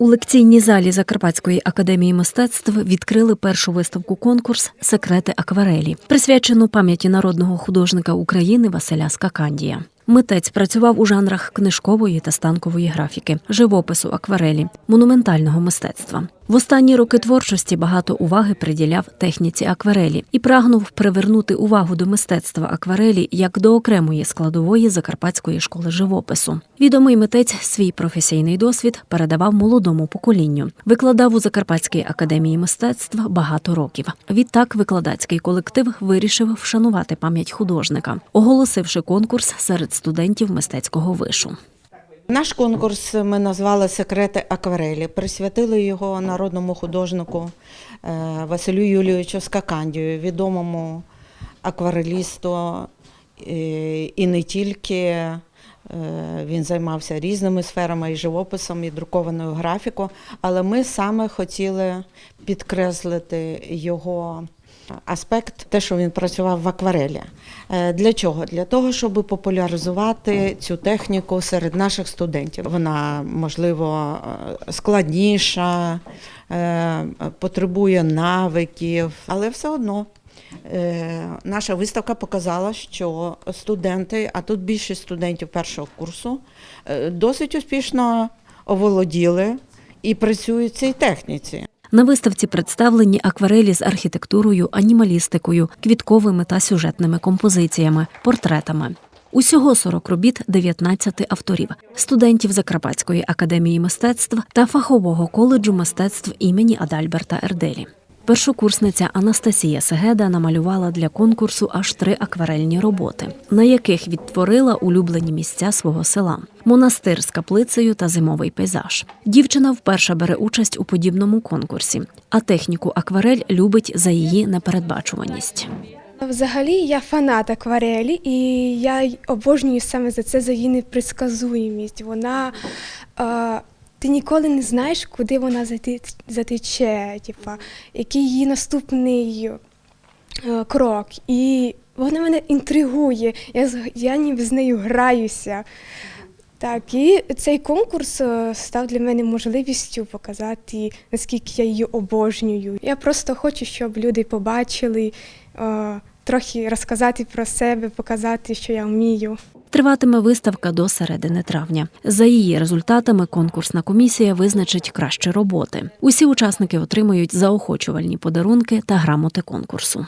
У лекційній залі Закарпатської академії мистецтв відкрили першу виставку конкурс Секрети акварелі, присвячену пам'яті народного художника України Василя Скакандія. Митець працював у жанрах книжкової та станкової графіки, живопису, акварелі, монументального мистецтва. В останні роки творчості багато уваги приділяв техніці акварелі і прагнув привернути увагу до мистецтва акварелі як до окремої складової закарпатської школи живопису. Відомий митець свій професійний досвід передавав молодому поколінню. Викладав у Закарпатській академії мистецтв багато років. Відтак викладацький колектив вирішив вшанувати пам'ять художника, оголосивши конкурс серед студентів мистецького вишу. Наш конкурс ми назвали Секрети акварелі. Присвятили його народному художнику е, Василю Юлійовичу Скакандію, відомому акварелісту е, і не тільки. Е, Він займався різними сферами і живописом, і друкованою графікою, але ми саме хотіли підкреслити його аспект, те, що він працював в акварелі. Е, Для чого? Для того, щоб популяризувати цю техніку серед наших студентів. Вона, можливо, е, складніша, е, потребує навиків, але все одно. Наша виставка показала, що студенти, а тут більшість студентів першого курсу, досить успішно оволоділи і працюють в цій техніці. На виставці представлені акварелі з архітектурою, анімалістикою, квітковими та сюжетними композиціями, портретами. Усього 40 робіт 19 авторів, студентів Закарпатської академії мистецтв та фахового коледжу мистецтв імені Адальберта Ерделі. Першокурсниця Анастасія Сегеда намалювала для конкурсу аж три акварельні роботи, на яких відтворила улюблені місця свого села: монастир з каплицею та зимовий пейзаж. Дівчина вперше бере участь у подібному конкурсі, а техніку акварель любить за її непередбачуваність. Взагалі я фанат акварелі, і я обожнюю саме за це за її непредсказуємість. Вона е, ти ніколи не знаєш, куди вона затече, типа, який її наступний е, крок. І вона мене інтригує. Я, я ніби з нею граюся. Так, і цей конкурс е, став для мене можливістю показати, наскільки я її обожнюю. Я просто хочу, щоб люди побачили, е, трохи розказати про себе, показати, що я вмію. Триватиме виставка до середини травня. За її результатами конкурсна комісія визначить кращі роботи. Усі учасники отримують заохочувальні подарунки та грамоти конкурсу.